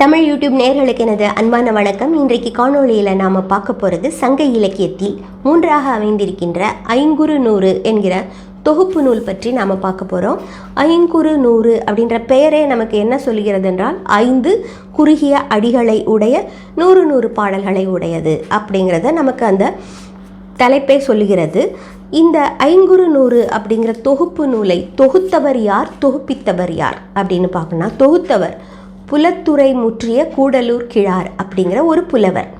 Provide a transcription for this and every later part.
Tamil YouTube நேர்களுக்கு எனது அன்பான வணக்கம். இன்றைக்கு காணொளியில் நாம் பார்க்க போகிறது சங்க இலக்கியத்தில் மூன்றாக அமைந்திருக்கின்ற ஐங்குறு நூறு என்கிற தொகுப்பு நூல் பற்றி நாம் பார்க்க போகிறோம் ஐங்குறு நூறு அப்படின்ற பெயரே நமக்கு என்ன சொல்கிறது என்றால் ஐந்து குறுகிய அடிகளை உடைய நூறு நூறு பாடல்களை உடையது அப்படிங்கிறத நமக்கு அந்த தலைப்பே சொல்லுகிறது. இந்த ஐங்குறு நூறு அப்படிங்கிற தொகுப்பு நூலை தொகுத்தவர் யார்? தொகுப்பித்தவர் யார்? அப்படின்னு பார்க்கணும்னா தொகுத்தவர் புலத்துறை முற்றிய கூடலூர் கிழார் அப்படிங்கிற ஒரு புலவர்.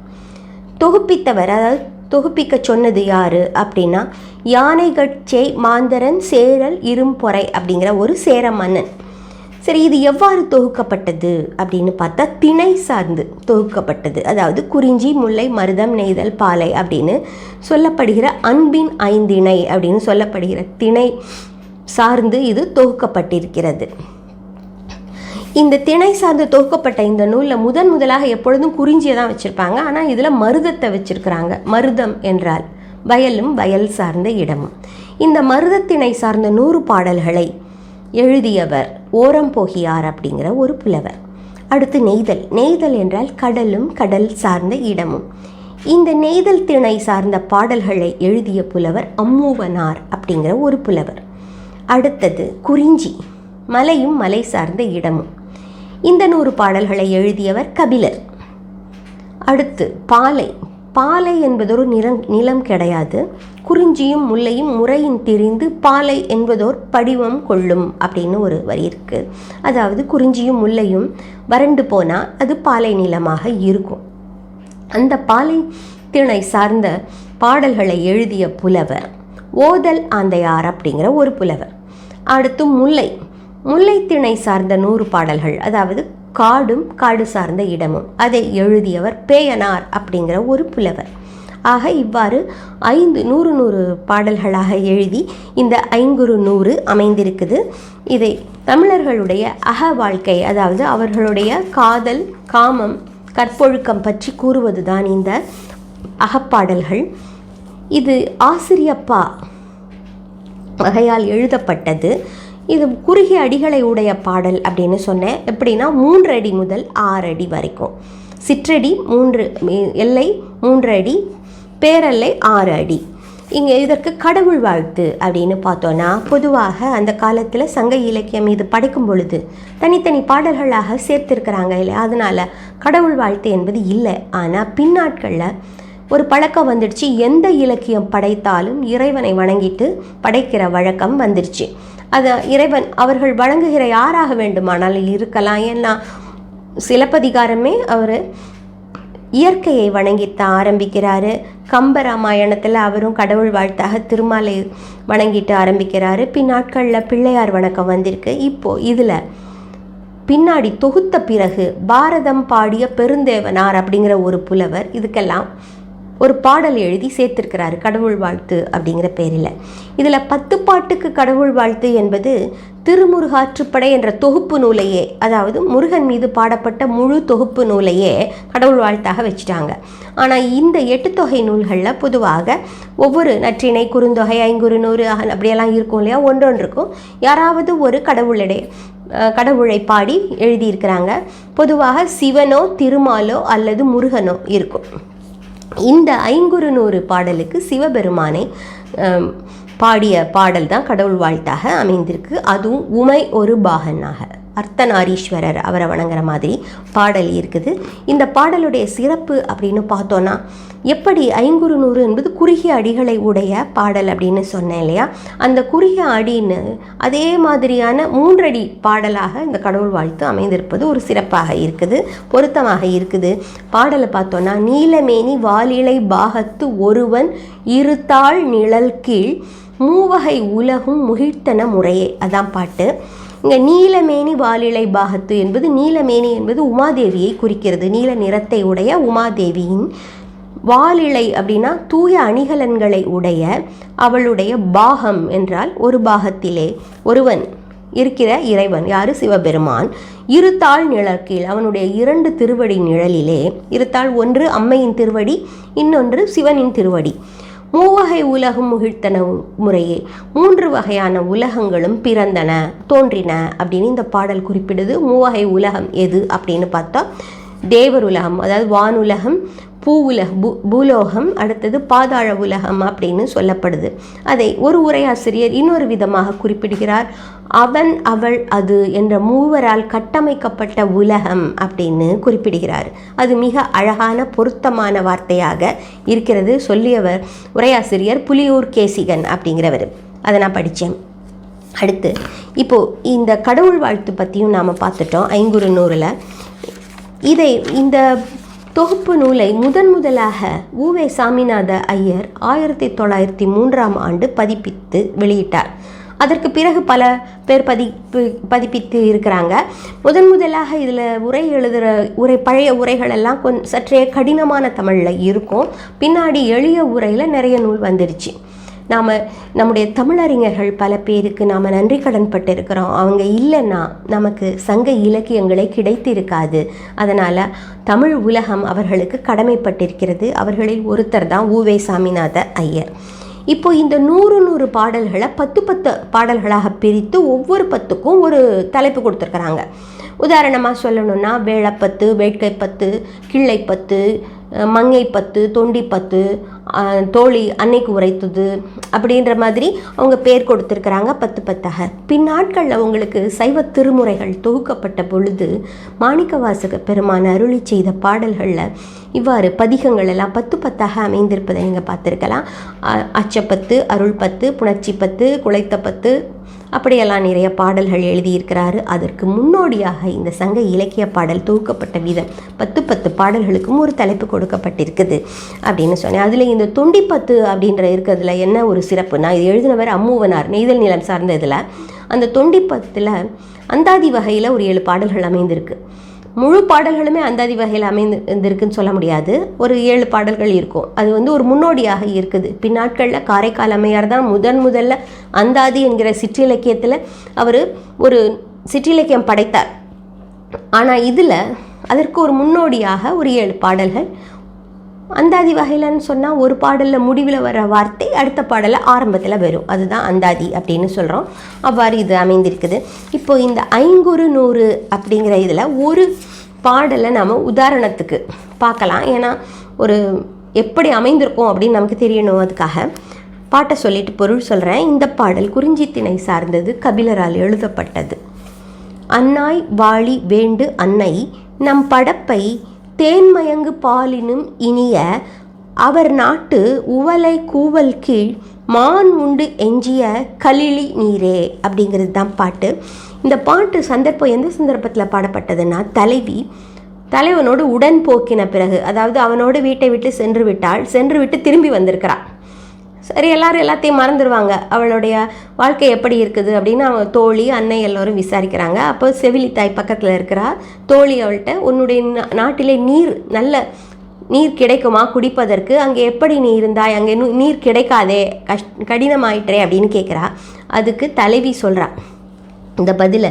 தொகுப்பித்தவர் அதாவது தொகுப்பிக்க சொன்னது யாரு அப்படின்னா யானைகட்சே மாந்தரன் சேரல் இரும்பொறை அப்படிங்கிற ஒரு சேர மன்னன். சரி இது எவ்வாறு தொகுக்கப்பட்டது அப்படின்னு பார்த்தா திணை சார்ந்து தொகுக்கப்பட்டது. அதாவது குறிஞ்சி முல்லை மருதம் நெய்தல் பாலை அப்படின்னு சொல்லப்படுகிற அன்பின் ஐந்திணை அப்படின்னு சொல்லப்படுகிற திணை சார்ந்து இது தொகுக்கப்பட்டிருக்கிறது. இந்த திணை சார்ந்து தொகுக்கப்பட்ட இந்த நூலில் முதன் முதலாக எப்பொழுதும் குறிஞ்சியை தான் வச்சுருப்பாங்க. ஆனால் இதில் மருதத்தை வச்சுருக்கிறாங்க. மருதம் என்றால் வயலும் வயல் சார்ந்த இடமும். இந்த மருதத்திணை சார்ந்த நூறு பாடல்களை எழுதியவர் ஓரம் போகியார் அப்படிங்கிற ஒரு புலவர். அடுத்து நெய்தல். நெய்தல் என்றால் கடலும் கடல் சார்ந்த இடமும். இந்த நெய்தல் திணை சார்ந்த பாடல்களை எழுதிய புலவர் அம்மூவனார் அப்படிங்கிற ஒரு புலவர். அடுத்தது குறிஞ்சி. மலையும் மலை சார்ந்த இடமும். இந்த நூறு பாடல்களை எழுதியவர் கபிலர். அடுத்து பாலை. பாலை என்பதொரு நிறம் நிலம் கிடையாது. குறிஞ்சியும் முல்லையும் முறையின் திரிந்து பாலை என்பதோர் படிவம் கொள்ளும் அப்படின்னு ஒரு வரி இருக்குது அதாவது குறிஞ்சியும் முல்லையும் வறண்டு போனால் அது பாலை நிலமாக இருக்கும். அந்த பாலை திணை சார்ந்த பாடல்களை எழுதிய புலவர் ஓதல் ஆந்தையார் அப்படிங்கிற ஒரு புலவர். அடுத்து முல்லை. முல்லைத்திணை சார்ந்த நூறு பாடல்கள் அதாவது காடும் காடு சார்ந்த இடமும். அதை எழுதியவர் பேயனார் அப்படிங்கிற ஒரு புலவர். ஆக இவ்வாறு ஐந்து நூறு நூறு பாடல்களாக எழுதி இந்த ஐங்குறு நூறு அமைந்திருக்குது. இதை தமிழர்களுடைய அக வாழ்க்கை அதாவது அவர்களுடைய காதல் காமம் கற்பொழுக்கம் பற்றி கூறுவதுதான் இந்த அகப்பாடல்கள். இது ஆசிரியப்பா வகையால் எழுதப்பட்டது. இது குறுகிய அடிகளை உடைய பாடல் அப்படின்னு சொன்னேன். எப்படின்னா மூன்று அடி முதல் ஆறு அடி வரைக்கும். சிற்றடி மூன்று எல்லை மூன்று அடி பேரல்லை ஆறு அடி. இங்கே இதற்கு கடவுள் வாழ்த்து அப்படின்னு பார்த்தோன்னா பொதுவாக அந்த காலத்தில் சங்க இலக்கியம் இது படைக்கும் பொழுது தனித்தனி பாடல்களாக சேர்த்திருக்கிறாங்க இல்லையா? அதனால் கடவுள் வாழ்த்து என்பது இல்லை. ஆனால் பின்னாட்களில் ஒரு பழக்கம் வந்துடுச்சு. எந்த இலக்கியம் படைத்தாலும் இறைவனை வணங்கிட்டு படைக்கிற வழக்கம் வந்துடுச்சு. அது இறைவன் அவர்கள் வழங்குகிற யாராக வேண்டுமானாலும் இருக்கலாம். ஏன்னா சிலப்பதிகாரமே அவர் இயற்கையை வணங்கித்தான் ஆரம்பிக்கிறாரு. கம்பராமாயணத்தில் அவரும் கடவுள் வாழ்த்தாக திருமாலை வணங்கிட்டு ஆரம்பிக்கிறாரு. பின்னாட்களில் பிள்ளையார் வணக்கம் வந்திருக்கு. இப்போது இதில் பின்னாடி தொகுத்த பிறகு பாரதம் பாடிய பெருந்தேவனார் அப்படிங்கிற ஒரு புலவர் இதுக்கெல்லாம் ஒரு பாடல் எழுதி சேர்த்திருக்கிறார் கடவுள் வாழ்த்து அப்படிங்கிற பேரில். இதில் பத்து பாட்டுக்கு கடவுள் வாழ்த்து என்பது திருமுருகாற்றுப்படை என்ற தொகுப்பு நூலையே அதாவது முருகன் மீது பாடப்பட்ட முழு தொகுப்பு நூலையே கடவுள் வாழ்த்தாக வச்சுட்டாங்க. ஆனால் இந்த எட்டு தொகை நூல்களில் பொதுவாக ஒவ்வொரு நற்றிணை குறுந்தொகை ஐங்குறு நூறு அப்படியெல்லாம் இருக்கும் இல்லையா? ஒன்றொன்றுக்கும் யாராவது ஒரு கடவுளுடைய கடவுளை பாடி எழுதியிருக்கிறாங்க. பொதுவாக சிவனோ திருமாலோ அல்லது முருகனோ இருக்கும். இந்த ஐங்குறு நூறு பாடலுக்கு சிவபெருமானை பாடிய பாடல் தான் கடவுள் வாழ்த்தாக அமைந்திருக்கு. அதுவும் உமை ஒரு பாகனாக. அர்த்தநாரீஸ்வரர் அவரை வணங்குற மாதிரி பாடல் இருக்குது. இந்த பாடலுடைய சிறப்பு அப்படின்னு பார்த்தோன்னா எப்படி ஐங்குறு நூறு என்பது குறுகிய அடிகளை உடைய பாடல் அப்படின்னு சொன்னேன் இல்லையா? அந்த குறுகிய அடின்னு அதே மாதிரியான மூன்றடி பாடலாக இந்த கடவுள் வாழ்த்து அமைந்திருப்பது ஒரு சிறப்பாக இருக்குது பொருத்தமாக இருக்குது. பாடலை பார்த்தோன்னா நீலமேனி வாலிலை பாகத்து ஒருவன் இருத்தாள் நிழல் கீழ் மூவகை உலகும் முகிழ்த்தன முறையே அதான் பாட்டு. இங்கே நீலமேனி வாலிலை பாகத்து என்பது நீலமேனி என்பது உமாதேவியை குறிக்கிறது. நீல நிறத்தை உடைய உமாதேவியின் வாலிலை அப்படின்னா தூய அணிகலன்களை உடைய அவளுடைய பாகம் என்றால் ஒரு பாகத்திலே ஒருவன் இருக்கிற இறைவன் யாரு? சிவபெருமான். இருத்தாள் நிழற்கீழ் அவனுடைய இரண்டு திருவடி நிழலிலே இருத்தாள் ஒன்று அம்மையின் திருவடி இன்னொன்று சிவனின் திருவடி. மூவகை உலகம் முகிழ்த்தன முறையே. மூன்று வகையான உலகங்களும் பிறந்தன தோன்றின அப்படின்னு இந்த பாடல் குறிப்பிடுது. மூவகை உலகம் எது அப்படின்னு பார்த்தா தேவர் உலகம் அதாவது வானுலகம் பூ உலக பூ பூலோகம் அடுத்தது பாதாள உலகம் அப்படின்னு சொல்லப்படுது. அதை ஒரு உரையாசிரியர் இன்னொரு விதமாக குறிப்பிடுகிறார். அவன் அவள் அது என்ற மூவரால் கட்டமைக்கப்பட்ட உலகம் அப்படின்னு குறிப்பிடுகிறார். அது மிக அழகான பொருத்தமான வார்த்தையாக இருக்கிறது. சொல்லியவர் உரையாசிரியர் புலியூர் கேசிகன் அப்படிங்கிறவர். அதை நான் படித்தேன். அடுத்து இப்போது இந்த கடவுள் வாழ்த்து பற்றியும் நாம் பார்த்துட்டோம். ஐங்குறு நூறில் இதை இந்த தொகுப்பு நூலை முதன் முதலாக ஊவே சாமிநாத ஐயர் ஆயிரத்தி தொள்ளாயிரத்தி மூன்றாம் ஆண்டு பதிப்பித்து வெளியிட்டார். அதற்கு பிறகு பல பேர் பதிப்பு பதிப்பித்து இருக்கிறாங்க. முதன் முதலாக இதில் உரை எழுதுகிற உரை பழைய உரைகள் எல்லாம் கொஞ் சற்றே கடினமான தமிழில் இருக்கும். பின்னாடி எளிய உரையில் நிறைய நூல் வந்துடுச்சு. நாம் நம்முடைய தமிழறிஞர்கள் பல பேருக்கு நாம் நன்றி கடன் பட்டிருக்கிறோம். அவங்க இல்லைன்னா நமக்கு சங்க இலக்கியங்களே கிடைத்திருக்காது. அதனால் தமிழ் உலகம் அவர்களுக்கு கடமைப்பட்டிருக்கிறது. அவர்களில் ஒருத்தர் தான் ஊவே சாமிநாத ஐயர். இப்போ இந்த நூறு நூறு பாடல்களை பத்து பத்து பாடல்களாக பிரித்து ஒவ்வொரு பத்துக்கும் ஒரு தலைப்பு கொடுத்துருக்குறாங்க. உதாரணமாக சொல்லணும்னா வேளப்பத்து வேட்கைப்பத்து கிள்ளைப்பத்து மங்கைப்பத்து தொண்டிப்பத்து பத்து தோழி அன்னைக்கு உரைத்தது அப்படின்ற மாதிரி அவங்க பேர் கொடுத்துருக்குறாங்க பத்து பத்தாக. பின்னாட்களில் அவங்களுக்கு சைவ திருமுறைகள் தொகுக்கப்பட்ட பொழுது மாணிக்கவாசக பெருமான் அருளி செய்த பாடல்களில் இவ்வாறு பதிகங்கள் எல்லாம் பத்து பத்தாக அமைந்திருப்பதை நீங்கள் பார்த்துருக்கலாம். அச்சப்பத்து அருள் பத்து புணர்ச்சி பத்து குலைத்த பத்து அப்படியெல்லாம் நிறைய பாடல்கள் எழுதியிருக்கிறாரு. அதற்கு முன்னோடியாக இந்த சங்க இலக்கிய பாடல் தொகுக்கப்பட்ட விதம் பத்து பத்து பாடல்களுக்கும் ஒரு தலைப்பு கொடுக்கப்பட்டிருக்குது அப்படின்னு சொன்னேன். அதில் இந்த தொண்டிப்பத்து அப்படின்ற இருக்கிறதுல என்ன ஒரு சிறப்புனா இது எழுதினவர் அம்மூவனார் நெய்தல் நிலம் சார்ந்த இதில். அந்த தொண்டிப்பத்தில் அந்தாதி வகையில் ஒரு ஏழு பாடல்கள் அமைந்திருக்கு. முழு பாடல்களுமே அந்தாதி வகையில் அமைந்து இருந்திருக்குன்னு சொல்ல முடியாது. ஒரு ஏழு பாடல்கள் இருக்கும். அது வந்து ஒரு முன்னோடியாக இருக்குது. பின்னாட்களில் காரைக்கால் அம்மையார் தான் முதன் முதல்ல அந்தாதி என்கிற சிற்றிலக்கியத்தில் அவர் ஒரு சிற்றிலக்கியம் படைத்தார். ஆனால் இதில் அதற்கு ஒரு முன்னோடியாக ஒரு ஏழு பாடல்கள் அந்தாதி வகையிலன்னு சொன்னால் ஒரு பாடலில் முடிவில் வர வார்த்தை அடுத்த பாடலில் ஆரம்பத்தில் வரும். அதுதான் அந்தாதி அப்படின்னு சொல்கிறோம் அவ்வாறு இது அமைந்திருக்குது. இப்போ இந்த ஐங்குறு நூறு அப்படிங்கிற இதில் ஒரு பாடலை நாம் உதாரணத்துக்கு பார்க்கலாம். ஏன்னா ஒரு எப்படி அமைந்திருக்கும் அப்படின்னு நமக்கு தெரியணும் அதுக்காக. பாட்டை சொல்லிட்டு பொருள் சொல்கிறேன் இந்த பாடல் குறிஞ்சித்திணை சார்ந்தது கபிலரால் எழுதப்பட்டது. அன்னாய் வாழி வேண்டு அன்னை நம் படப்பை தேன்மயங்கு பாலினும் இனிய அவர் நாட்டு உவலை கூவல் கீழ் மான் உண்டு எஞ்சிய கலிளி நீரே அப்படிங்கிறது தான் பாட்டு. இந்த பாட்டு சந்தர்ப்பம் எந்த சந்தர்ப்பத்தில் பாடப்பட்டதுன்னா தலைவி தலைவனோடு உடன் போக்கின பிறகு அதாவது அவனோடு வீட்டை விட்டு சென்று விட்டால் சென்று விட்டு திரும்பி வந்திருக்கிறாள். சரி எல்லாரும் எல்லாத்தையும் மறந்துடுவாங்க அவளுடைய வாழ்க்கை எப்படி இருக்குது அப்படின்னு அவன் தோழி அன்னை எல்லோரும் விசாரிக்கிறாங்க. அப்போ செவிலி தாய் பக்கத்தில் இருக்கிறா. தோழி அவள்கிட்ட உன்னுடைய நாட்டிலே நீர் நல்ல நீர் கிடைக்குமா? குடிப்பதற்கு. அங்கே எப்படி நீ இருந்தாய்? அங்கே நீர் கிடைக்காதே. கஷ் கடினமாயிட்டே அப்படின்னு கேட்குறா அதுக்கு தலைவி சொல்கிறா இந்த பதிலை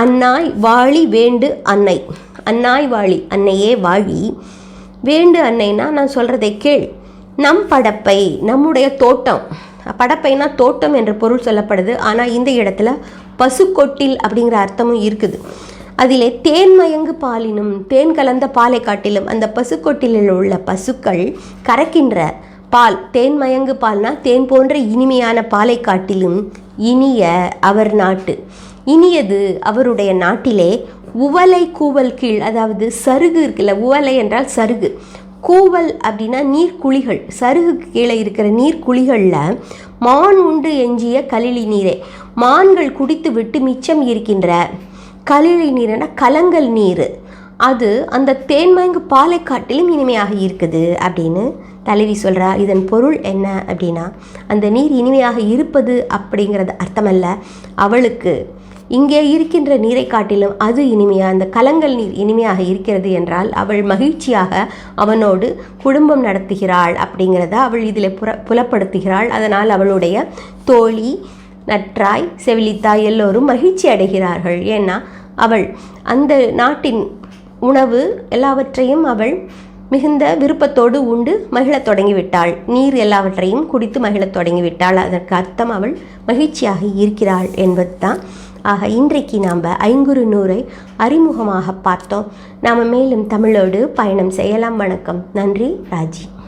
அன்னாய் வாழி வேண்டு அன்னை. அன்னாய் வாழி அன்னையே வாழி. வேண்டு அன்னைனா நான் சொல்கிறதை கேள். நம் படப்பை நம்முடைய தோட்டம். படப்பைனா தோட்டம் என்ற பொருள் சொல்லப்படுது. ஆனால் இந்த இடத்துல பசுக்கொட்டில் அப்படிங்கிற அர்த்தமும் இருக்குது. அதிலே தேன் மயங்கு பாலினும் தேன் கலந்த பாலை காட்டிலும் அந்த பசுக்கொட்டிலில் உள்ள பசுக்கள் கறக்கின்ற பால் தேன் மயங்கு பால்னா தேன் போன்ற இனிமையான பாலை காட்டிலும் இனிய அவர் நாட்டு. இனியது அவருடைய நாட்டிலே உவலை கூவல் கீழ் அதாவது சருகு இருக்குல்ல உவலை என்றால் சருகு. கூவல் அப்படின்னா நீர்க்குழிகள் சருகுக்கு கீழே இருக்கிற நீர்க்குழிகளில் மான் உண்டு எஞ்சிய கலிழி நீரே. மான்கள் குடித்து விட்டு மிச்சம் இருக்கின்ற கலிழி நீர்னா கலங்கல் நீர். அது அந்த தேன்மயங்கு பாலை காட்டிலும் இனிமையாக இருக்குது அப்படின்னு தலைவி சொல்கிறா இதன் பொருள் என்ன அப்படின்னா அந்த நீர் இனிமையாக இருப்பது அப்படிங்கிறது அர்த்தமல்ல. அவளுக்கு இங்கே இருக்கின்ற நீரை காட்டிலும் அது இனிமையாக அந்த கலங்கள் நீர் இனிமையாக இருக்கிறது என்றால் அவள் மகிழ்ச்சியாக அவனோடு குடும்பம் நடத்துகிறாள் அப்படிங்கிறத அவள் இதில் புற புலப்படுத்துகிறாள். அதனால் அவளுடைய தோழி நற்றாய் செவிலித்தாய் எல்லோரும் மகிழ்ச்சி அடைகிறார்கள். ஏன்னா அவள் அந்த நாட்டின் உணவு எல்லாவற்றையும் அவள் மிகுந்த விருப்பத்தோடு உண்டு மகிழத் தொடங்கிவிட்டாள். நீர் எல்லாவற்றையும் குடித்து மகிழத் தொடங்கிவிட்டாள். அதற்கு அர்த்தம் அவள் மகிழ்ச்சியாக இருக்கிறாள் என்பது தான் ஆக இன்றைக்கு நாம் ஐங்குறு நூறை அறிமுகமாக பார்த்தோம். நாம் மேலும் தமிழோடு பயணம் செய்யலாம். வணக்கம். நன்றி ராஜி.